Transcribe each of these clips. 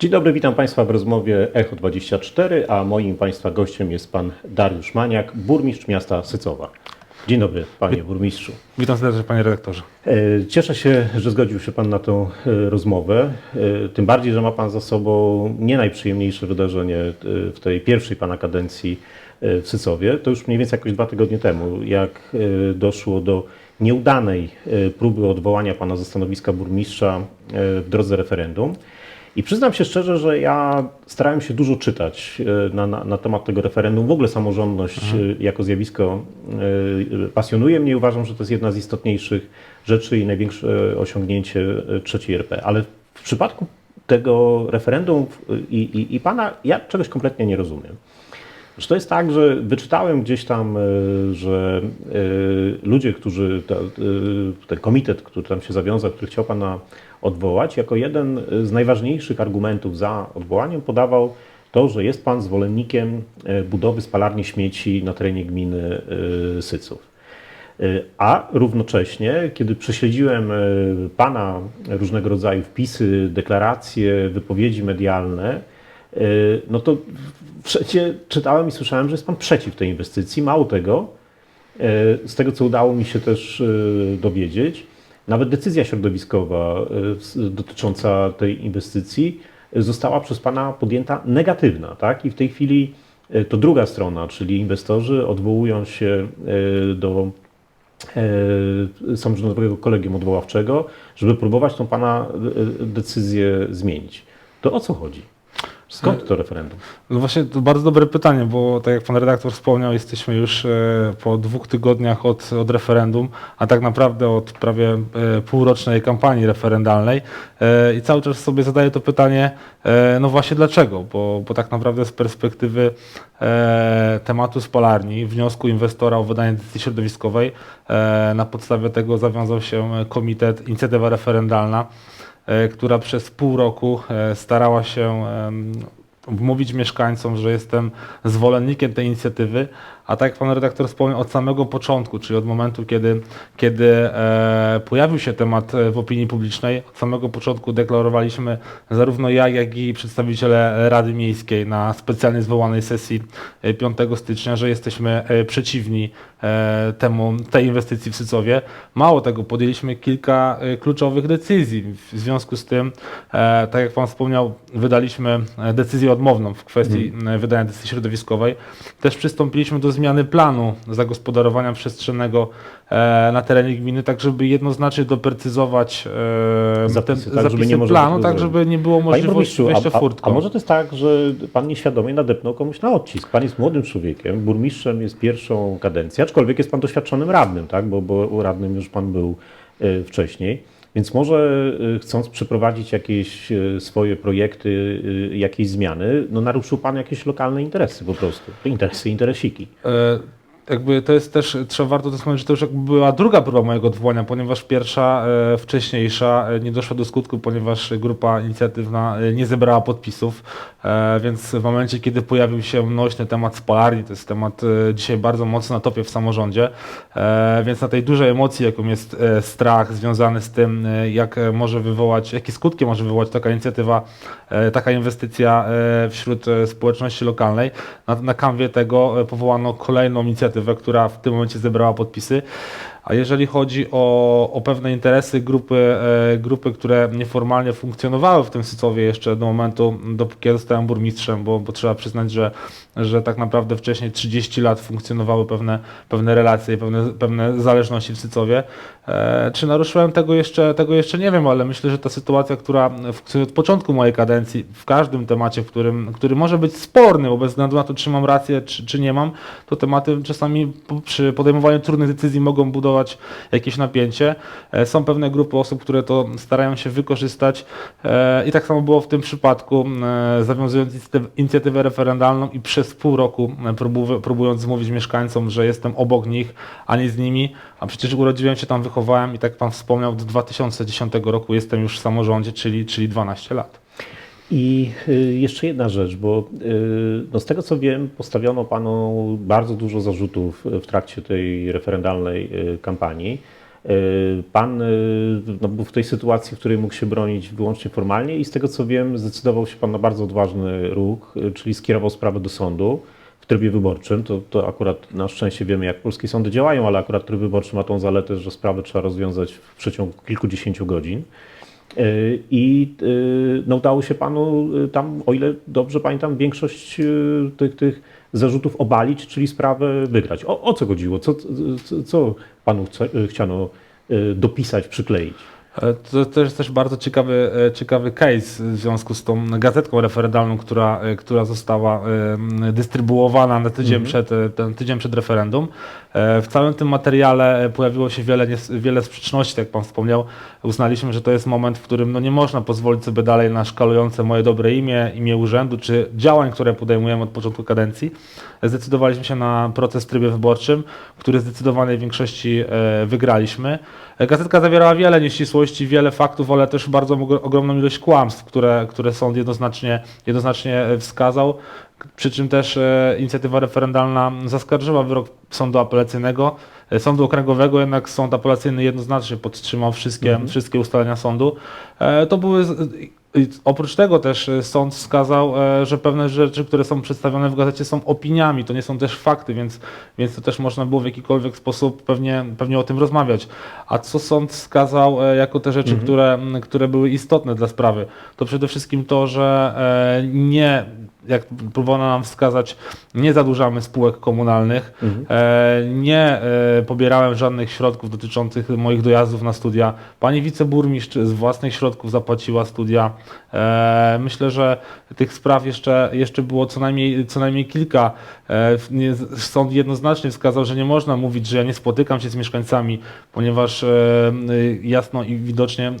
Dzień dobry, witam Państwa w rozmowie Echo 24, a moim Państwa gościem jest Pan Dariusz Maniak, burmistrz miasta Sycowa. Dzień dobry, Panie Burmistrzu. Witam serdecznie Panie Redaktorze. E, Cieszę się, że zgodził się Pan na tą e, rozmowę, e, tym bardziej, że ma Pan za sobą nie najprzyjemniejsze wydarzenie w tej pierwszej Pana kadencji w Sycowie. To już mniej więcej jakoś dwa tygodnie temu, jak doszło do nieudanej próby odwołania Pana ze stanowiska burmistrza w drodze referendum. I przyznam się szczerze, że ja starałem się dużo czytać e, na, na, na temat tego referendum. W ogóle samorządność e, jako zjawisko e, pasjonuje mnie. Uważam, że to jest jedna z istotniejszych rzeczy i największe osiągnięcie trzeciej RP. Ale w przypadku tego referendum i, i, i pana, ja czegoś kompletnie nie rozumiem. Że to jest tak, że wyczytałem gdzieś tam, e, że e, ludzie, którzy, e, ten komitet, który tam się zawiązał, który chciał pana odwołać, jako jeden z najważniejszych argumentów za odwołaniem podawał to, że jest pan zwolennikiem budowy spalarni śmieci na terenie gminy Syców. A równocześnie, kiedy prześledziłem Pana różnego rodzaju wpisy, deklaracje, wypowiedzi medialne, no to wszędzie czytałem i słyszałem, że jest Pan przeciw tej inwestycji. Mało tego, e, z tego co udało mi się też e, dowiedzieć, nawet decyzja środowiskowa dotycząca tej inwestycji została przez Pana podjęta negatywna. Tak? I w tej chwili to druga strona, czyli inwestorzy odwołują się do samorządowego kolegium odwoławczego, żeby próbować tą Pana decyzję zmienić. To o co chodzi? Skąd to referendum? No właśnie to bardzo dobre pytanie, bo tak jak Pan redaktor wspomniał, jesteśmy już e, po dwóch tygodniach od, od referendum, a tak naprawdę od prawie e, półrocznej kampanii referendalnej. E, i cały czas sobie zadaję to pytanie, no właśnie dlaczego, bo, bo tak naprawdę z perspektywy tematu spalarni, wniosku inwestora o wydanie decyzji środowiskowej, na podstawie tego zawiązał się komitet, inicjatywa referendalna, która przez pół roku e, starała się wmówić mieszkańcom, że jestem zwolennikiem tej inicjatywy, a tak jak pan redaktor wspomniał, od samego początku, czyli od momentu, kiedy, kiedy e, pojawił się temat e, w opinii publicznej, od samego początku deklarowaliśmy zarówno ja, jak i przedstawiciele Rady Miejskiej na specjalnie zwołanej sesji e, 5 stycznia, że jesteśmy e, przeciwni e, temu, tej inwestycji w Sycowie. Mało tego, podjęliśmy kilka e, kluczowych decyzji. W związku z tym, e, tak jak Pan wspomniał, wydaliśmy e, decyzję odmowną w kwestii e, wydania decyzji środowiskowej. Też przystąpiliśmy do zmiany planu zagospodarowania przestrzennego e, na terenie gminy, tak żeby jednoznacznie doprecyzować e, Zapisy, ten, tak, żeby zapisy nie można planu, tak żeby nie było Panie możliwości wejścia a, a, furtką. a może to jest tak, że pan nieświadomie nadepnął komuś na odcisk? Pan jest młodym człowiekiem, burmistrzem jest pierwszą kadencję, aczkolwiek jest pan doświadczonym radnym, tak? bo, bo radnym już pan był e, wcześniej. Więc może e, chcąc przeprowadzić jakieś e, swoje projekty, e, jakieś zmiany, no naruszył pan jakieś lokalne interesy po prostu. Interesy, interesiki. Jakby to jest też, trzeba warto to wspomnieć, że to już jakby była druga próba mojego odwołania, ponieważ pierwsza, e, wcześniejsza, e, nie doszła do skutku, ponieważ grupa inicjatywna e, nie zebrała podpisów, e, więc w momencie, kiedy pojawił się nośny temat spalarni, to jest temat e, dzisiaj bardzo mocno na topie w samorządzie, e, więc na tej dużej emocji, jaką jest e, strach związany z tym, e, jak może wywołać, jakie skutki może wywołać taka inicjatywa, e, taka inwestycja e, wśród e, społeczności lokalnej, na, na kanwie tego e, powołano kolejną inicjatywę, która w tym momencie zebrała podpisy. A jeżeli chodzi o, o pewne interesy grupy, e, grupy, które nieformalnie funkcjonowały w tym Sycowie jeszcze do momentu, dopóki ja zostałem burmistrzem, bo, bo trzeba przyznać, że, że tak naprawdę wcześniej 30 lat funkcjonowały pewne, pewne relacje i pewne, pewne zależności w Sycowie. E, czy naruszyłem tego jeszcze, tego jeszcze nie wiem, ale myślę, że ta sytuacja, która od początku mojej kadencji, w każdym temacie, w którym, który może być sporny, bo bez względu na to, czy mam rację, czy, czy nie mam, to tematy czasami przy podejmowaniu trudnych decyzji mogą budować jakieś napięcie. E, Są pewne grupy osób, które to starają się wykorzystać e, i tak samo było w tym przypadku, e, zawiązując inicjatyw- inicjatywę referendalną i przez pół roku próbu- próbując zmówić mieszkańcom, że jestem obok nich, a nie z nimi, a przecież urodziłem się tam, wychowałem i tak Pan wspomniał, od 2010 roku jestem już w samorządzie, czyli, czyli 12 lat. I y, jeszcze jedna rzecz, bo y, no z tego co wiem, postawiono panu bardzo dużo zarzutów w trakcie tej referendalnej y, kampanii. Pan no, był w tej sytuacji, w której mógł się bronić wyłącznie formalnie i z tego co wiem, zdecydował się Pan na bardzo odważny ruch, czyli skierował sprawę do sądu w trybie wyborczym. To, to akurat na szczęście wiemy, jak polskie sądy działają, ale akurat tryb wyborczy ma tą zaletę, że sprawę trzeba rozwiązać w przeciągu kilkudziesięciu godzin. Y, I y, no, udało się panu y, tam, o ile dobrze pamiętam, większość tych, tych zarzutów obalić, czyli sprawę wygrać. O, o co chodziło? Co, co, co panu chciano dopisać, przykleić? E, To też jest też bardzo ciekawy, e, ciekawy case w związku z tą gazetką referendalną, która, e, która została dystrybuowana na tydzień, przed, e, ten tydzień przed referendum. W całym tym materiale pojawiło się wiele, wiele sprzeczności, tak jak Pan wspomniał. Uznaliśmy, że to jest moment, w którym no, nie można pozwolić sobie dalej na szkalujące moje dobre imię, imię urzędu, czy działań, które podejmujemy od początku kadencji. Zdecydowaliśmy się na proces w trybie wyborczym, który zdecydowanej większości wygraliśmy. Gazetka zawierała wiele nieścisłości, wiele faktów, ale też bardzo ogr- ogromną ilość kłamstw, które, które sąd jednoznacznie, jednoznacznie e, wskazał. Przy czym też e, inicjatywa referendalna zaskarżyła wyrok sądu apelacyjnego, e, sądu okręgowego, jednak sąd apelacyjny jednoznacznie podtrzymał wszystkie, wszystkie ustalenia sądu. E, to były oprócz tego też sąd wskazał, że pewne rzeczy, które są przedstawione w gazecie są opiniami, to nie są też fakty, więc, więc to też można było w jakikolwiek sposób pewnie, pewnie o tym rozmawiać. A co sąd wskazał jako te rzeczy, które, m, które były istotne dla sprawy, to przede wszystkim to, że nie, jak próbowano nam wskazać, nie zadłużamy spółek komunalnych, e, nie e, pobierałem żadnych środków dotyczących moich dojazdów na studia. Pani wiceburmistrz z własnych środków zapłaciła studia. E, myślę, że tych spraw jeszcze, jeszcze było co najmniej, co najmniej kilka. Sąd jednoznacznie wskazał, że nie można mówić, że ja nie spotykam się z mieszkańcami, ponieważ jasno i widocznie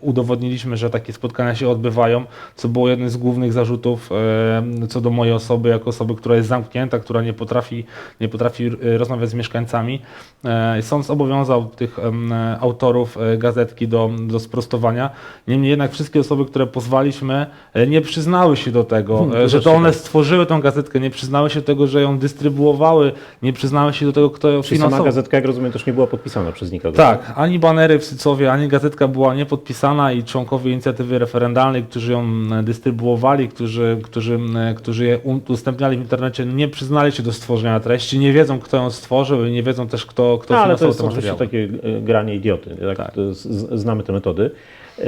udowodniliśmy, że takie spotkania się odbywają, co było jednym z głównych zarzutów co do mojej osoby, jako osoby, która jest zamknięta, która nie potrafi, nie potrafi y, rozmawiać z mieszkańcami. E, Sąd zobowiązał tych autorów e, gazetki do, do sprostowania. Niemniej jednak wszystkie osoby, które pozwaliśmy, e, nie przyznały się do tego, Hmm, że to one stworzyły tą gazetkę, nie przyznały się do tego, że ją dystrybuowały, nie przyznały się do tego, kto ją Czyli sama finansował. gazetka, jak rozumiem, też nie była podpisana przez nikogo. Tak, ani banery w Sycowie, ani gazetka była niepodpisana i członkowie inicjatywy referendalnej, którzy ją dystrybuowali, którzy, którzy, którzy je udostępniali w internecie, nie przyznali się do stworzenia treści, nie wiedzą, kto ją stworzył i nie wiedzą też, kto, kto No, ale to jest te materiały. takie e, granie idioty. Tak? Tak. Znamy te metody. E,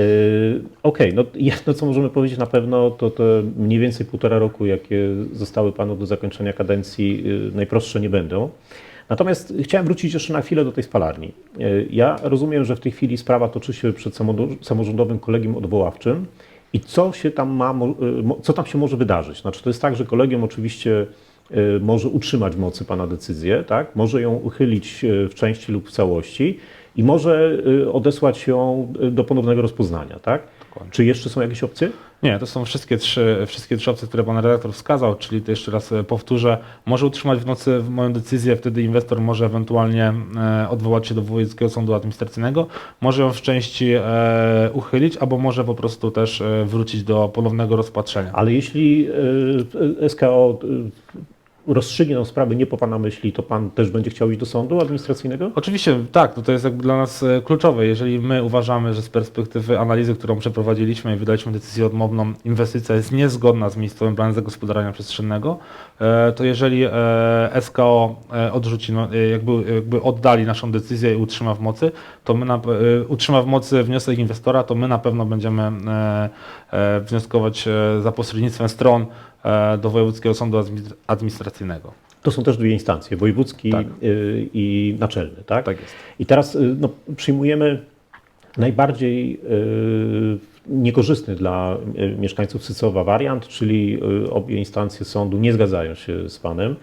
Okej, no jedno co możemy powiedzieć na pewno, to te mniej więcej półtora roku, jakie zostały panu do zakończenia kadencji, e, najprostsze nie będą. Natomiast chciałem wrócić jeszcze na chwilę do tej spalarni. E, Ja rozumiem, że w tej chwili sprawa toczy się przed samorządowym kolegium odwoławczym i co się tam ma, mo- co tam się może wydarzyć? Znaczy to jest tak, że kolegium oczywiście e, może utrzymać w mocy Pana decyzję, tak? może ją uchylić e, w części lub w całości i może odesłać ją do ponownego rozpoznania. Tak? Dokładnie. Czy jeszcze są jakieś opcje? Nie, to są wszystkie trzy, wszystkie trzy opcje, które pan redaktor wskazał, czyli to jeszcze raz e, powtórzę, może utrzymać w nocy moją decyzję, wtedy inwestor może ewentualnie e, odwołać się do Wojewódzkiego Sądu Administracyjnego, może ją w części e, uchylić, albo może po prostu też wrócić do ponownego rozpatrzenia. Ale jeśli SKO rozstrzygnie tę sprawę nie po Pana myśli, to Pan też będzie chciał iść do sądu administracyjnego? Oczywiście tak, no to jest jakby dla nas e, kluczowe. Jeżeli my uważamy, że z perspektywy analizy, którą przeprowadziliśmy i wydaliśmy decyzję odmowną, inwestycja jest niezgodna z miejscowym planem zagospodarowania przestrzennego, e, to jeżeli e, SKO odrzuci, no, jakby, jakby oddali naszą decyzję i utrzyma w mocy, to my na, utrzyma w mocy wniosek inwestora, to my na pewno będziemy wnioskować za pośrednictwem stron do Wojewódzkiego Sądu Administ- Administracyjnego. To są też dwie instancje, wojewódzki Tak. i naczelny, tak? Tak jest. I teraz y, no, przyjmujemy najbardziej y, niekorzystny dla y, mieszkańców Sycowa wariant, czyli obie instancje sądu nie zgadzają się z Panem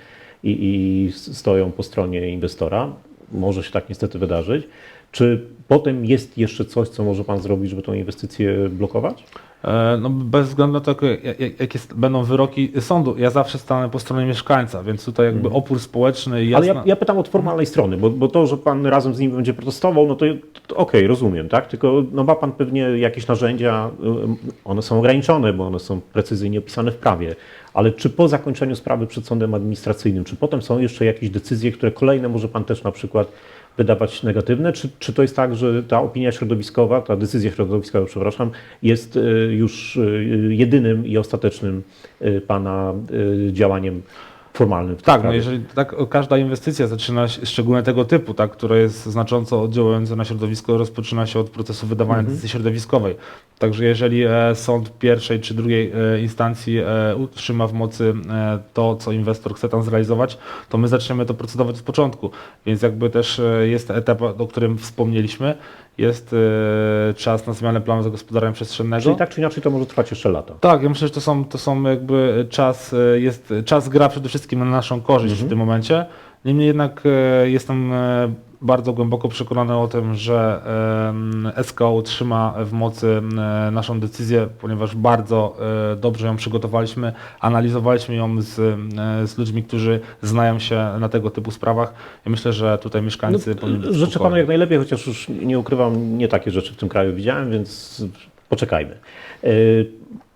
i, i stoją po stronie inwestora. Może się tak niestety wydarzyć. Czy potem jest jeszcze coś, co może Pan zrobić, żeby tą inwestycję blokować? E, No, bez względu na to, jak, jak, jakie będą wyroki sądu, ja zawsze stanę po stronie mieszkańca, więc tutaj jakby opór społeczny i Ale jasna... ja, ja pytam od formalnej strony, bo, bo to, że pan razem z nim będzie protestował, no to, to okej, rozumiem, tak? Tylko no ma pan pewnie jakieś narzędzia, y, one są ograniczone, bo one są precyzyjnie opisane w prawie. Ale czy po zakończeniu sprawy przed sądem administracyjnym, czy potem są jeszcze jakieś decyzje, które kolejne może pan też na przykład wydawać negatywne? Czy, czy to jest tak, że ta opinia środowiskowa, ta decyzja środowiskowa, przepraszam, jest y, już y, jedynym i ostatecznym y, Pana działaniem tej Tak, no jeżeli tak, każda inwestycja zaczyna się, szczególnie tego typu, tak, która jest znacząco oddziałująca na środowisko, rozpoczyna się od procesu wydawania Mhm. decyzji środowiskowej. Także jeżeli e, sąd pierwszej czy drugiej e, instancji e, utrzyma w mocy e, to, co inwestor chce tam zrealizować, to my zaczniemy to procedować od początku. Więc jakby też e, jest etap, o którym wspomnieliśmy, jest e, czas na zmianę planu zagospodarowania przestrzennego. Czyli tak czy inaczej to może trwać jeszcze lata. Tak, ja myślę, że to są, to są jakby czas, e, jest, czas gra przede wszystkim na naszą korzyść w tym momencie. Niemniej jednak e, jestem bardzo głęboko przekonany o tym, że SKO trzyma w mocy naszą decyzję, ponieważ bardzo e, dobrze ją przygotowaliśmy, analizowaliśmy ją z, z ludźmi, którzy znają się na tego typu sprawach. I myślę, że tutaj mieszkańcy powinni być No, Życzę. Panu jak najlepiej, chociaż już nie ukrywam, nie takie rzeczy w tym kraju widziałem, więc poczekajmy. E,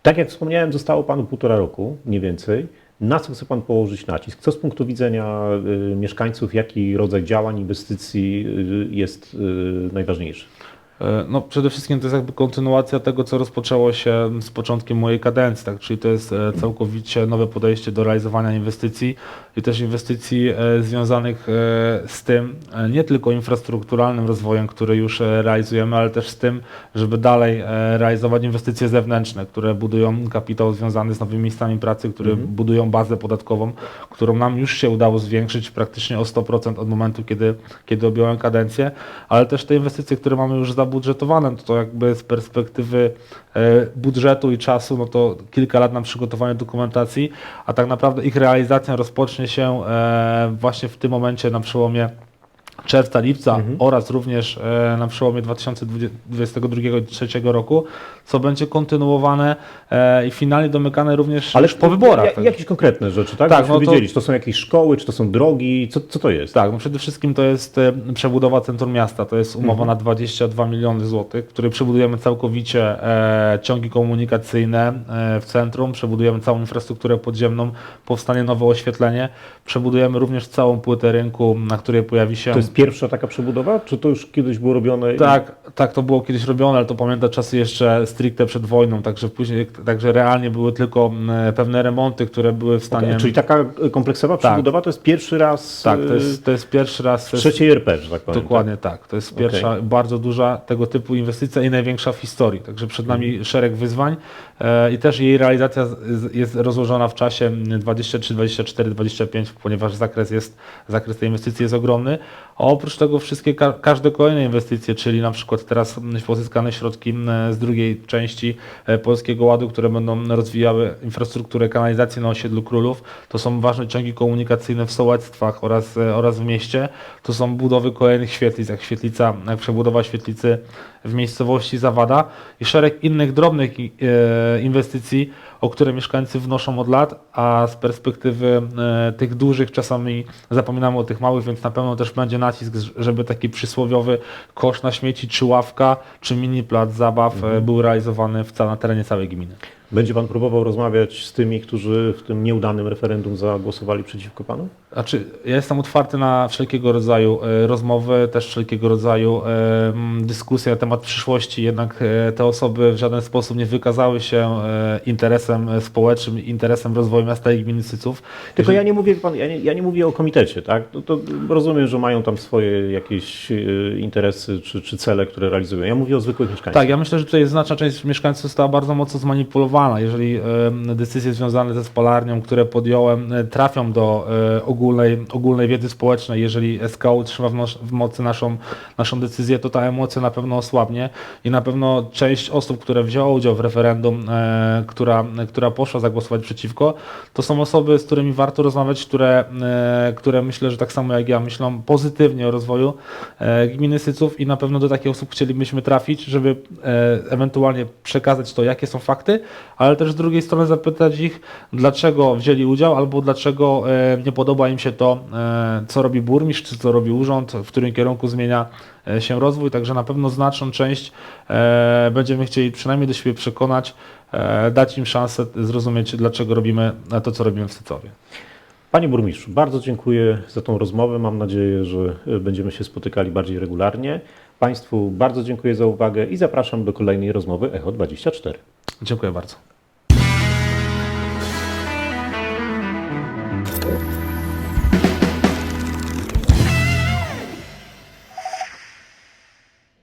Tak jak wspomniałem, zostało Panu półtora roku, mniej więcej. Na co chce Pan położyć nacisk? Co z punktu widzenia y, mieszkańców, jaki rodzaj działań, inwestycji y, jest y, najważniejszy? E, No, przede wszystkim to jest jakby kontynuacja tego, co rozpoczęło się z początkiem mojej kadencji, tak? czyli to jest e, całkowicie nowe podejście do realizowania inwestycji i też inwestycji e, związanych z tym, nie tylko infrastrukturalnym rozwojem, który już realizujemy, ale też z tym, żeby dalej realizować inwestycje zewnętrzne, które budują kapitał związany z nowymi miejscami pracy, które budują bazę podatkową, którą nam już się udało zwiększyć praktycznie o 100% od momentu, kiedy, kiedy objąłem kadencję, ale też te inwestycje, które mamy już zabudżetowane, to, to jakby z perspektywy e, budżetu i czasu, no to kilka lat na przygotowanie dokumentacji, a tak naprawdę ich realizacja rozpocznie się e, właśnie w tym momencie na przełomie czerwca, lipca oraz również e, na przełomie 2022-2023 roku, co będzie kontynuowane e, i finalnie domykane również już po wyborach. Ja, tak. jakieś konkretne rzeczy, tak? Tak, no to- wiedzieli, czy to są jakieś szkoły, czy to są drogi, co, co to jest? Tak, no przede wszystkim to jest e, przebudowa centrum miasta. To jest umowa Mhm. na 22 miliony złotych, w której przebudujemy całkowicie ciągi komunikacyjne w centrum, przebudujemy całą infrastrukturę podziemną, powstanie nowe oświetlenie, przebudujemy również całą płytę rynku, na której pojawi się... To jest pierwsza taka przebudowa, czy to już kiedyś było robione? i- Tak, tak, to było kiedyś robione, ale to pamiętam czasy jeszcze stricte przed wojną, także później, także realnie były tylko mm, pewne remonty, które były w stanie... Okej, Czyli taka kompleksowa przebudowa to jest pierwszy raz tak, to y, jest, to jest pierwszy raz... w trzeciej RP, że tak powiem. Dokładnie tak. To jest pierwsza bardzo duża tego typu inwestycja i największa w historii. Także przed nami Mhm. szereg wyzwań e, i też jej realizacja jest rozłożona w czasie 23, 24, 25, ponieważ zakres jest zakres tej inwestycji jest ogromny. A oprócz tego wszystkie ka każde kolejne inwestycje, czyli na przykład teraz pozyskane środki z drugiej części e, Polskiego Ładu, które będą rozwijały infrastrukturę kanalizacji na osiedlu Królów. To są ważne ciągi komunikacyjne w sołectwach oraz, e, oraz w mieście. To są budowy kolejnych świetlic, jak świetlica, jak przebudowa świetlicy w miejscowości Zawada i szereg innych drobnych e, inwestycji, o które mieszkańcy wnoszą od lat, a z perspektywy e, tych dużych czasami zapominamy o tych małych, więc na pewno też będzie nacisk, żeby taki przysłowiowy kosz na śmieci, czy ławka, czy mini plac zabaw e, był realizowany w na terenie całej gminy. Będzie Pan próbował rozmawiać z tymi, którzy w tym nieudanym referendum zagłosowali przeciwko Panu? Znaczy, ja jestem otwarty na wszelkiego rodzaju e, rozmowy, też wszelkiego rodzaju e, dyskusje na temat przyszłości, jednak e, te osoby w żaden sposób nie wykazały się interesem społecznym, interesem rozwoju miasta i gminy Syców. Tylko ja nie mówię, pan, ja nie, ja nie mówię o komitecie, tak? No to rozumiem, że mają tam swoje jakieś interesy czy, czy cele, które realizują. Ja mówię o zwykłych mieszkańcach. Tak, ja myślę, że tutaj znaczna część mieszkańców została bardzo mocno zmanipulowana. Jeżeli decyzje związane ze spalarnią, które podjąłem, trafią do e, ogólnej, ogólnej wiedzy społecznej, jeżeli SKO utrzyma w, w mocy naszą, naszą decyzję, to ta emocja na pewno osłabnie i na pewno część osób, które wzięło udział w referendum, e, która, która poszła zagłosować przeciwko, to są osoby, z którymi warto rozmawiać, które, e, które myślę, że tak samo jak ja myślą pozytywnie o rozwoju e, gminy Syców i na pewno do takich osób chcielibyśmy trafić, żeby e, ewentualnie przekazać to, jakie są fakty, ale też z drugiej strony zapytać ich, dlaczego wzięli udział albo dlaczego e, nie podoba im się to, e, co robi burmistrz, czy co robi urząd, w którym kierunku zmienia e, się rozwój, także na pewno znaczną część e, będziemy chcieli przynajmniej do siebie przekonać, dać im szansę zrozumieć, dlaczego robimy to, co robimy w Sycowie. Panie burmistrzu, bardzo dziękuję za tą rozmowę. Mam nadzieję, że będziemy się spotykali bardziej regularnie. Państwu bardzo dziękuję za uwagę i zapraszam do kolejnej rozmowy Echo 24. Dziękuję bardzo.